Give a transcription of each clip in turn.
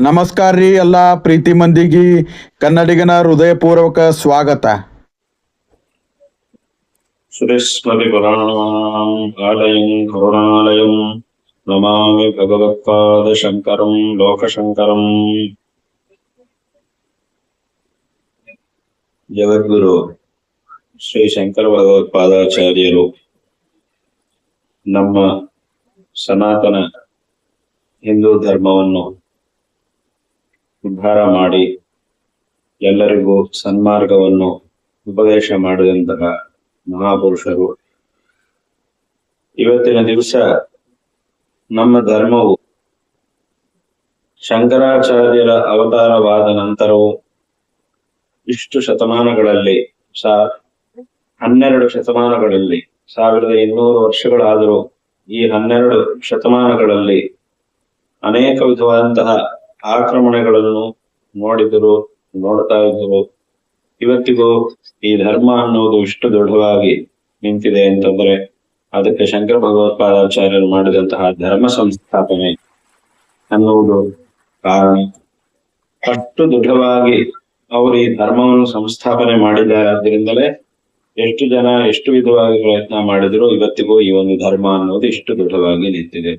ನಮಸ್ಕಾರ ರೀ ಎಲ್ಲ ಪ್ರೀತಿ ಮಂದಿಗೆ ಕನ್ನಡಿಗನ ಹೃದಯಪೂರ್ವಕ ಸ್ವಾಗತ. ಸುರೇಶ್ವರಿ ಪರಾಳಯಂ ಕರುಣಾಲಯಂ ನಮಾಮಿ ಭಗವತ್ಪಾದ ಶಂಕರಂ ಲೋಕಶಂಕರಂ. ಜಗದ್ಗುರು ಶ್ರೀ ಶಂಕರ ಭಗವತ್ಪಾದಾಚಾರ್ಯರು ನಮ್ಮ ಸನಾತನ ಹಿಂದೂ ಧರ್ಮವನ್ನು ಉದ್ಧಾರ ಮಾಡಿ ಎಲ್ಲರಿಗೂ ಸನ್ಮಾರ್ಗವನ್ನು ಉಪದೇಶ ಮಾಡಿದಂತಹ ಮಹಾಪುರುಷರು. ಇವತ್ತಿನ ದಿವಸ ನಮ್ಮ ಧರ್ಮವು ಶಂಕರಾಚಾರ್ಯರ ಅವತಾರವಾದ ನಂತರವೂ ಇಷ್ಟು ಶತಮಾನಗಳಲ್ಲಿ ಸಾ, ಹನ್ನೆರಡು ಶತಮಾನಗಳಲ್ಲಿ, ಸಾವಿರದ ಇನ್ನೂರು ವರ್ಷಗಳಾದರೂ ಈ ಹನ್ನೆರಡು ಶತಮಾನಗಳಲ್ಲಿ ಅನೇಕ ವಿಧವಾದಂತಹ ಆಕ್ರಮಣಗಳನ್ನು ನೋಡಿದರು ನೋಡ್ತಾ ಇದ್ದರು, ಇವತ್ತಿಗೂ ಈ ಧರ್ಮ ಅನ್ನೋದು ಇಷ್ಟು ದೃಢವಾಗಿ ನಿಂತಿದೆ ಅಂತಂದ್ರೆ ಅದಕ್ಕೆ ಶಂಕರ ಭಗವತ್ಪಾದಾಚಾರ್ಯರು ಮಾಡಿದಂತಹ ಧರ್ಮ ಸಂಸ್ಥಾಪನೆ ಅನ್ನುವುದು ಕಾರಣ. ಅಷ್ಟು ದೃಢವಾಗಿ ಅವರು ಈ ಧರ್ಮವನ್ನು ಸಂಸ್ಥಾಪನೆ ಮಾಡಿದ್ದಾರೆ ಆದ್ರಿಂದಲೇ ಎಷ್ಟು ಜನ, ಎಷ್ಟು ವಿಧವಾಗಿ ಪ್ರಯತ್ನ ಮಾಡಿದ್ರು ಇವತ್ತಿಗೂ ಈ ಒಂದು ಧರ್ಮ ಅನ್ನೋದು ಇಷ್ಟು ದೃಢವಾಗಿ ನಿಂತಿದೆ.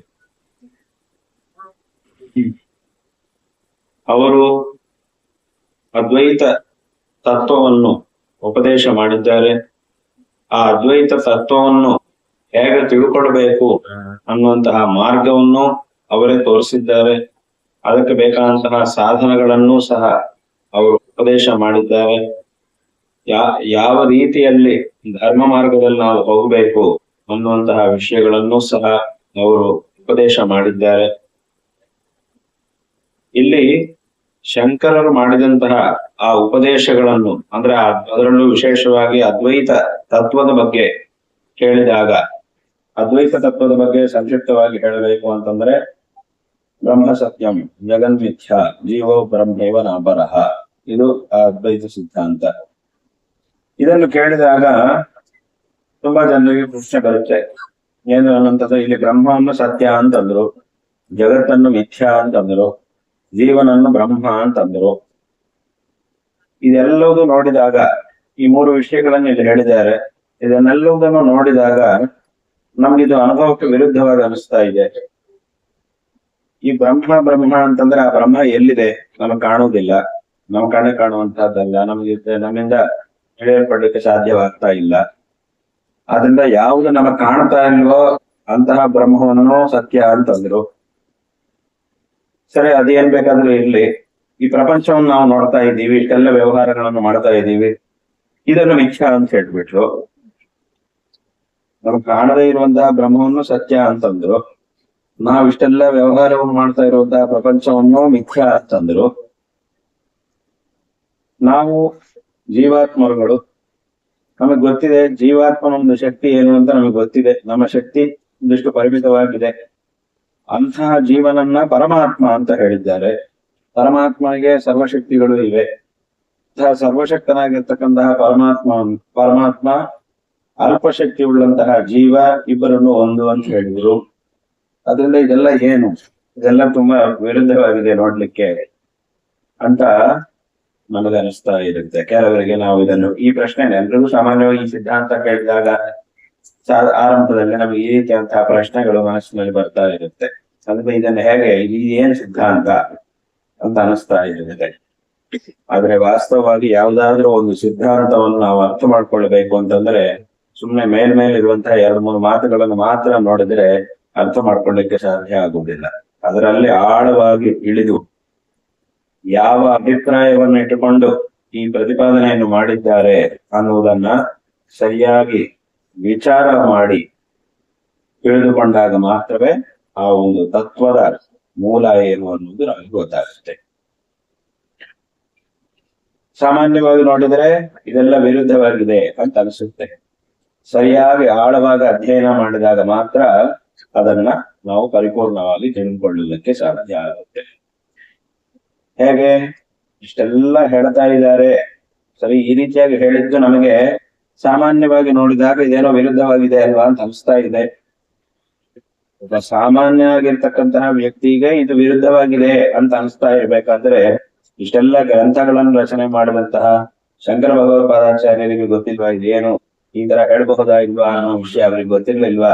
ಅವರು ಅದ್ವೈತ ತತ್ವವನ್ನು ಉಪದೇಶ ಮಾಡಿದ್ದಾರೆ. ಆ ಅದ್ವೈತ ತತ್ವವನ್ನು ಹೇಗೆ ತಿಳ್ಕೊಡ್ಬೇಕು ಅನ್ನುವಂತಹ ಮಾರ್ಗವನ್ನು ಅವರೇ ತೋರಿಸಿದ್ದಾರೆ. ಅದಕ್ಕೆ ಬೇಕಾದಂತಹ ಸಾಧನಗಳನ್ನು ಸಹ ಅವರು ಉಪದೇಶ ಮಾಡಿದ್ದಾರೆ. ಯಾ, ಯಾವ ರೀತಿಯಲ್ಲಿ ಧರ್ಮ ಮಾರ್ಗದಲ್ಲಿ ನಾವು ಹೋಗಬೇಕು ಅನ್ನುವಂತಹ ವಿಷಯಗಳನ್ನು ಸಹ ಅವರು ಉಪದೇಶ ಮಾಡಿದ್ದಾರೆ. ಇಲ್ಲಿ ಶಂಕರರು ಮಾಡಿದಂತಹ ಆ ಉಪದೇಶಗಳನ್ನು, ಅಂದ್ರೆ ಅದರಲ್ಲೂ ವಿಶೇಷವಾಗಿ ಅದ್ವೈತ ತತ್ವದ ಬಗ್ಗೆ ಕೇಳಿದಾಗ, ಅದ್ವೈತ ತತ್ವದ ಬಗ್ಗೆ ಸಂಕ್ಷಿಪ್ತವಾಗಿ ಹೇಳಬೇಕು ಅಂತಂದ್ರೆ, ಬ್ರಹ್ಮ ಸತ್ಯಂ ಜಗನ್ ಮಿಥ್ಯಾ ಜೀವೋ ಬ್ರಹ್ಮೇವ ನಾಬರಹ ಇದು ಅದ್ವೈತ ಸಿದ್ಧಾಂತ. ಇದನ್ನು ಕೇಳಿದಾಗ ತುಂಬಾ ಜನರಿಗೆ ಪ್ರಶ್ನೆ ಬರುತ್ತೆ. ಏನು ಅನ್ನುವಂಥದ್ದು, ಇಲ್ಲಿ ಬ್ರಹ್ಮವನ್ನು ಸತ್ಯ ಅಂತಂದ್ರು, ಜಗತ್ತನ್ನು ಮಿಥ್ಯಾ ಅಂತಂದ್ರು ಜೀವನನ್ನು ಬ್ರಹ್ಮ ಅಂತಂದರು. ಇದೆಲ್ಲವೂ ನೋಡಿದಾಗ, ಈ ಮೂರು ವಿಷಯಗಳನ್ನು ಇಲ್ಲಿ ಹೇಳಿದ್ದಾರೆ. ಇದನ್ನೆಲ್ಲವುದನ್ನು ನೋಡಿದಾಗ ನಮ್ಗಿದು ಅನುಭವಕ್ಕೆ ವಿರುದ್ಧವಾಗಿ ಅನಿಸ್ತಾ ಇದೆ. ಈ ಬ್ರಹ್ಮ ಬ್ರಹ್ಮ ಅಂತಂದ್ರೆ ಆ ಬ್ರಹ್ಮ ಎಲ್ಲಿದೆ? ನಮಗ್ ಕಾಣುವುದಿಲ್ಲ. ನಮ್ ಕಣ್ಣೆ ಕಾಣುವಂತಹದ್ದಲ್ಲ. ನಮಗೆ ನಮ್ಮಿಂದ ತಿಳಿಯಲ್ಪಡ್ಲಿಕ್ಕೆ ಸಾಧ್ಯವಾಗ್ತಾ ಇಲ್ಲ. ಆದ್ರಿಂದ ಯಾವುದು ನಮಗ್ ಕಾಣ್ತಾ ಇಲ್ವೋ ಅಂತಹ ಬ್ರಹ್ಮವನ್ನು ಸತ್ಯ ಅಂತಂದ್ರು. ಸರಿ, ಅದೇನ್ ಬೇಕಾದ್ರೂ ಇರ್ಲಿ. ಈ ಪ್ರಪಂಚವನ್ನು ನಾವು ನೋಡ್ತಾ ಇದ್ದೀವಿ, ಇಷ್ಟೆಲ್ಲ ವ್ಯವಹಾರಗಳನ್ನು ಮಾಡ್ತಾ ಇದ್ದೀವಿ. ಇದನ್ನು ಮಿಥ್ಯಾ ಅಂತ ಹೇಳ್ಬಿಟ್ರು. ನಮ್ಗೆ ಕಾಣದೇ ಇರುವಂತಹ ಬ್ರಹ್ಮವನ್ನು ಸತ್ಯ ಅಂತಂದ್ರು. ನಾವು ಇಷ್ಟೆಲ್ಲ ವ್ಯವಹಾರವನ್ನು ಮಾಡ್ತಾ ಇರುವಂತಹ ಪ್ರಪಂಚವನ್ನು ಮಿಥ್ಯ ಅಂತಂದ್ರು. ನಾವು ಜೀವಾತ್ಮರುಗಳು. ನಮಗ್ ಗೊತ್ತಿದೆ ಜೀವಾತ್ಮನ ಒಂದು ಶಕ್ತಿ ಏನು ಅಂತ ನಮಗೆ ಗೊತ್ತಿದೆ. ನಮ್ಮ ಶಕ್ತಿ ಒಂದಿಷ್ಟು ಪರಿಮಿತವಾಗಿದೆ. ಅಂತಹ ಜೀವನನ್ನ ಪರಮಾತ್ಮ ಅಂತ ಹೇಳಿದ್ದಾರೆ. ಪರಮಾತ್ಮನಿಗೆ ಸರ್ವಶಕ್ತಿಗಳು ಇವೆ. ಅಂತಹ ಸರ್ವಶಕ್ತನಾಗಿರ್ತಕ್ಕಂತಹ ಪರಮಾತ್ಮ ಪರಮಾತ್ಮ ಅಲ್ಪಶಕ್ತಿ ಉಳ್ಳಂತಹ ಜೀವ ಇಬ್ಬರನ್ನು ಒಂದು ಅಂತ ಹೇಳಿದ್ರು. ಅದರಿಂದ ಇದೆಲ್ಲ ಏನು? ಇದೆಲ್ಲ ತುಂಬಾ ವಿರುದ್ಧವಾಗಿದೆ ನೋಡ್ಲಿಕ್ಕೆ ಅಂತ ನಮಗನಿಸ್ತಾ ಇರುತ್ತೆ. ಕೆಲವರಿಗೆ ನಾವು ಇದನ್ನು, ಈ ಪ್ರಶ್ನೆ ಎಲ್ರಿಗೂ ಸಾಮಾನ್ಯವಾಗಿ ಸಿದ್ಧಾಂತ ಕೇಳಿದಾಗ ಆರಂಭದಲ್ಲಿ ನಮಗೆ ಈ ರೀತಿಯಂತಹ ಪ್ರಶ್ನೆಗಳು ಮನಸ್ಸಿನಲ್ಲಿ ಬರ್ತಾ ಇರುತ್ತೆ. ಅಂದ್ರೆ ಇದನ್ನು ಹೇಗೆ, ಇದು ಏನ್ ಸಿದ್ಧಾಂತ ಅಂತ ಅನಿಸ್ತಾ ಇರುತ್ತೆ. ಆದ್ರೆ ವಾಸ್ತವವಾಗಿ ಯಾವ್ದಾದ್ರೂ ಒಂದು ಸಿದ್ಧಾಂತವನ್ನು ನಾವು ಅರ್ಥ ಮಾಡ್ಕೊಳ್ಬೇಕು ಅಂತಂದ್ರೆ ಸುಮ್ನೆ ಮೇಲ್ಮೇಲಿರುವಂತಹ ಎರಡು ಮೂರು ಮಾತುಗಳನ್ನು ಮಾತ್ರ ನೋಡಿದ್ರೆ ಅರ್ಥ ಮಾಡ್ಕೊಳ್ಳಿಕ್ಕೆ ಸಾಧ್ಯ ಆಗುವುದಿಲ್ಲ. ಅದರಲ್ಲಿ ಆಳವಾಗಿ ಇಳಿದು ಯಾವ ಅಭಿಪ್ರಾಯವನ್ನು ಇಟ್ಟುಕೊಂಡು ಈ ಪ್ರತಿಪಾದನೆಯನ್ನು ಮಾಡಿದ್ದಾರೆ ಅನ್ನುವುದನ್ನ ಸರಿಯಾಗಿ ವಿಚಾರ ಮಾಡಿ ತಿಳಿದುಕೊಂಡಾಗ ಮಾತ್ರವೇ ಆ ಒಂದು ತತ್ವದ ಮೂಲ ಏನು ಅನ್ನೋದು ನಮಗೆ ಗೊತ್ತಾಗುತ್ತೆ. ಸಾಮಾನ್ಯವಾಗಿ ನೋಡಿದರೆ ಇದೆಲ್ಲ ವಿರುದ್ಧವಾಗಿದೆ ಅಂತ ಅನಿಸುತ್ತೆ. ಸರಿಯಾಗಿ ಆಳವಾಗಿ ಅಧ್ಯಯನ ಮಾಡಿದಾಗ ಮಾತ್ರ ಅದನ್ನ ನಾವು ಪರಿಪೂರ್ಣವಾಗಿ ತಿಳಿದುಕೊಳ್ಳಲಿಕ್ಕೆ ಸಾಧ್ಯ ಆಗುತ್ತೆ. ಹೇಗೆ? ಇಷ್ಟೆಲ್ಲ ಹೇಳ್ತಾ ಇದ್ದಾರೆ. ಸರಿ, ಈ ರೀತಿಯಾಗಿ ಹೇಳಿದ್ದು ನಮಗೆ ಸಾಮಾನ್ಯವಾಗಿ ನೋಡಿದಾಗ ಇದೇನೋ ವಿರುದ್ಧವಾಗಿದೆ ಅಲ್ವಾ ಅಂತ ಅನಿಸ್ತಾ ಇದೆ. ಸಾಮಾನ್ಯ ಆಗಿರ್ತಕ್ಕಂತಹ ವ್ಯಕ್ತಿಗೆ ಇದು ವಿರುದ್ಧವಾಗಿದೆ ಅಂತ ಅನಿಸ್ತಾ ಇರ್ಬೇಕಾದ್ರೆ ಇಷ್ಟೆಲ್ಲ ಗ್ರಂಥಗಳನ್ನು ರಚನೆ ಮಾಡಿದಂತಹ ಶಂಕರ ಭಗವತ್ಪಾದಾಚಾರ್ಯರಿಗೆ ಗೊತ್ತಿಲ್ವಾ? ಇದೇನು ಈ ತರ ಹೇಳಬಹುದಾ ಇಲ್ವಾ ಅನ್ನೋ ವಿಷಯ ಅವರಿಗೆ ಗೊತ್ತಿರ್ಲಿಲ್ವಾ?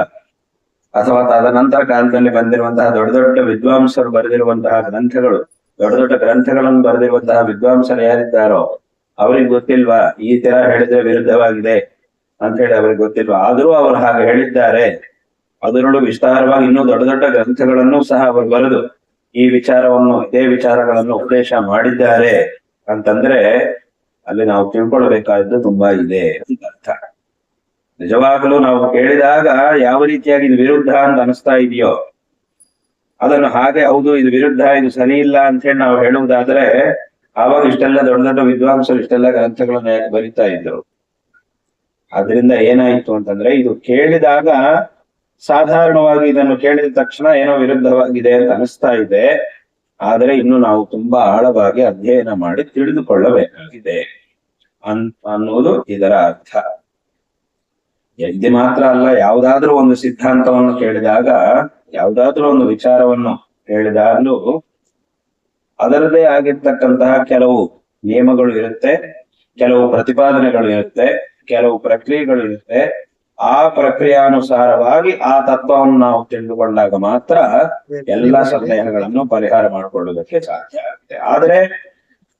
ಅಥವಾ ತದನಂತರ ಕಾಲದಲ್ಲಿ ಬಂದಿರುವಂತಹ ದೊಡ್ಡ ದೊಡ್ಡ ವಿದ್ವಾಂಸರು ಬರೆದಿರುವಂತಹ ಗ್ರಂಥಗಳು, ದೊಡ್ಡ ದೊಡ್ಡ ಗ್ರಂಥಗಳನ್ನು ಬರೆದಿರುವಂತಹ ವಿದ್ವಾಂಸರು ಯಾರಿದ್ದಾರೋ ಅವ್ರಿಗೆ ಗೊತ್ತಿಲ್ವಾ? ಈ ತರ ಹೇಳಿದ್ರೆ ವಿರುದ್ಧವಾಗಿದೆ ಅಂತ ಹೇಳಿ ಅವ್ರಿಗೆ ಗೊತ್ತಿಲ್ವಾ? ಆದ್ರೂ ಅವರು ಹಾಗೆ ಹೇಳಿದ್ದಾರೆ. ಅದರಲ್ಲೂ ವಿಸ್ತಾರವಾಗಿ ಇನ್ನೂ ದೊಡ್ಡ ದೊಡ್ಡ ಗ್ರಂಥಗಳನ್ನು ಸಹ ಅವರು ಬರೆದು ಈ ವಿಚಾರವನ್ನು, ಇದೇ ವಿಚಾರಗಳನ್ನು ಉಪದೇಶ ಮಾಡಿದ್ದಾರೆ ಅಂತಂದ್ರೆ ಅಲ್ಲಿ ನಾವು ತಿಳ್ಕೊಳ್ಬೇಕಾದ್ದು ತುಂಬಾ ಇದೆ ಅಂತ ಅರ್ಥ. ನಿಜವಾಗಲೂ ನಾವು ಕೇಳಿದಾಗ ಯಾವ ರೀತಿಯಾಗಿ ಇದು ವಿರುದ್ಧ ಅಂತ ಅನಿಸ್ತಾ ಇದೆಯೋ, ಅದನ್ನು ಹಾಗೆ ಹೌದು, ಇದು ವಿರುದ್ಧ, ಇದು ಸರಿ ಇಲ್ಲ ಅಂತ ಹೇಳಿ ನಾವು ಹೇಳುವುದಾದ್ರೆ ಆವಾಗ ಇಷ್ಟೆಲ್ಲ ದೊಡ್ಡ ದೊಡ್ಡ ವಿದ್ವಾಂಸರು ಇಷ್ಟೆಲ್ಲ ಗ್ರಂಥಗಳನ್ನ ಯಾಕೆ ಬರಿತಾ ಇದ್ರು? ಅದರಿಂದ ಏನಾಯ್ತು ಅಂತಂದ್ರೆ, ಇದು ಕೇಳಿದಾಗ ಸಾಧಾರಣವಾಗಿ ಇದನ್ನು ಕೇಳಿದ ತಕ್ಷಣ ಏನೋ ವಿರುದ್ಧವಾಗಿದೆ ಅಂತ ಅನಿಸ್ತಾ ಇದೆ. ಆದರೆ ಇನ್ನು ನಾವು ತುಂಬಾ ಆಳವಾಗಿ ಅಧ್ಯಯನ ಮಾಡಿ ತಿಳಿದುಕೊಳ್ಳಬೇಕಾಗಿದೆ ಅನ್, ಅನ್ನೋದು ಇದರ ಅರ್ಥ. ಇದು ಮಾತ್ರ ಅಲ್ಲ, ಯಾವುದಾದ್ರೂ ಒಂದು ಸಿದ್ಧಾಂತವನ್ನು ಕೇಳಿದಾಗ, ಯಾವುದಾದ್ರೂ ಒಂದು ವಿಚಾರವನ್ನು ಹೇಳಿದಾಗಲೂ ಅದರದೇ ಆಗಿರ್ತಕ್ಕಂತಹ ಕೆಲವು ನಿಯಮಗಳು ಇರುತ್ತೆ, ಕೆಲವು ಪ್ರತಿಪಾದನೆಗಳು ಇರುತ್ತೆ, ಕೆಲವು ಪ್ರಕ್ರಿಯೆಗಳು ಇರುತ್ತೆ. ಆ ಪ್ರಕ್ರಿಯಾನುಸಾರವಾಗಿ ಆ ತತ್ವವನ್ನು ನಾವು ತಿಳಿದುಕೊಂಡಾಗ ಮಾತ್ರ ಎಲ್ಲ ಸಂದೇಹಗಳನ್ನು ಪರಿಹಾರ ಮಾಡಿಕೊಳ್ಳುವುದಕ್ಕೆ ಸಾಧ್ಯ ಆಗುತ್ತೆ. ಆದ್ರೆ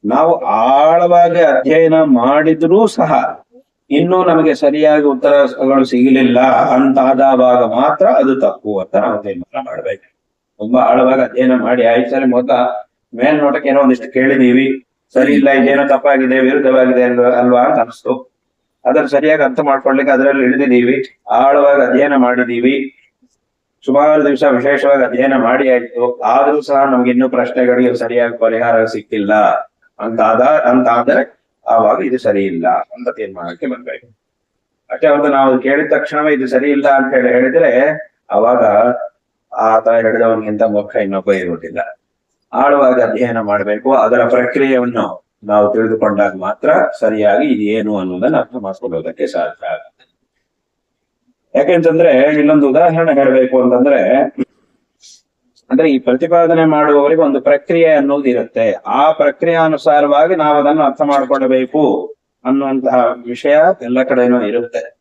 ನಾವು ಆಳವಾಗಿ ಅಧ್ಯಯನ ಮಾಡಿದ್ರೂ ಸಹ ಇನ್ನೂ ನಮಗೆ ಸರಿಯಾಗಿ ಉತ್ತರಗಳು ಸಿಗಲಿಲ್ಲ ಅಂತಾದಾಗ ಮಾತ್ರ ಅದು ತಪ್ಪು ಅಂತ ನಾವು ತೀರ್ಮಾನ ಮಾಡ್ಬೇಕು. ತುಂಬಾ ಆಳವಾಗಿ ಅಧ್ಯಯನ ಮಾಡಿ, ಆಯ್ತು ಸರಿ ಮೇಲ್ನೋಟಕ್ಕೆ ಏನೋ ಒಂದಿಷ್ಟು ಕೇಳಿದೀವಿ ಸರಿ ಇಲ್ಲ, ಇದೇನೋ ತಪ್ಪಾಗಿದೆ, ವಿರುದ್ಧವಾಗಿದೆ ಅಲ್ವಾ- ಅಂತ ಅನಿಸ್ತು. ಅದನ್ನ ಸರಿಯಾಗಿ ಅರ್ಥ ಮಾಡ್ಕೊಳ್ಲಿಕ್ಕೆ ಅದರಲ್ಲಿ ಇಳಿದಿದ್ದೀವಿ. ಆಳವಾಗಿ ಅಧ್ಯಯನ ಮಾಡಿದೀವಿ ಸುಮಾರು ದಿವಸ ವಿಶೇಷವಾಗಿ ಅಧ್ಯಯನ ಮಾಡಿ ಆಯ್ತು. ಆದ್ರೂ ಸಹ ನಮ್ಗೆ ಇನ್ನೂ ಪ್ರಶ್ನೆಗಳಿಗೆ ಸರಿಯಾಗಿ ಪರಿಹಾರ ಸಿಕ್ಕಿಲ್ಲ ಅಂತ ಆದ ಅಂತ ಆದರೆ ಆವಾಗ ಇದು ಸರಿ ಇಲ್ಲ ಅಂತ ತೀರ್ಮಾನಕ್ಕೆ ಬರ್ಬೇಕು ಅಷ್ಟೇ ಅವ್ರದ್ದು ನಾವು ಕೇಳಿದ ತಕ್ಷಣವೇ ಇದು ಸರಿ ಇಲ್ಲ ಅಂತ ಹೇಳಿ ಹೇಳಿದ್ರೆ ಅವಾಗ ಆತ ಹೇಳಿದವನಿಗಿಂತ ಮುಖ ಇನ್ನೊಬ್ಬ ಇರುವುದಿಲ್ಲ. ಆಳವಾಗಿ ಅಧ್ಯಯನ ಮಾಡಬೇಕು. ಅದರ ಪ್ರಕ್ರಿಯೆಯನ್ನು ನಾವು ತಿಳಿದುಕೊಂಡಾಗ ಮಾತ್ರ ಸರಿಯಾಗಿ ಇದೇನು ಅನ್ನೋದನ್ನ ಅರ್ಥ ಮಾಡಿಕೊಳ್ಳೋದಕ್ಕೆ ಸಾಧ್ಯ ಆಗುತ್ತೆ. ಯಾಕೆಂತಂದ್ರೆ ಇಲ್ಲೊಂದು ಉದಾಹರಣೆ ಹೇಳಬೇಕು ಅಂತಂದ್ರೆ, ಅಂದ್ರೆ ಈ ಪ್ರತಿಪಾದನೆ ಮಾಡುವವರಿಗೆ ಒಂದು ಪ್ರಕ್ರಿಯೆ ಅನ್ನೋದು ಇರುತ್ತೆ. ಆ ಪ್ರಕ್ರಿಯೆಯಾನುಸಾರವಾಗಿ ನಾವು ಅದನ್ನು ಅರ್ಥ ಮಾಡಿಕೊಳ್ಳಬೇಕು ಅನ್ನುವಂತಹ ವಿಷಯ ಎಲ್ಲ ಕಡೆನೂ ಇರುತ್ತೆ.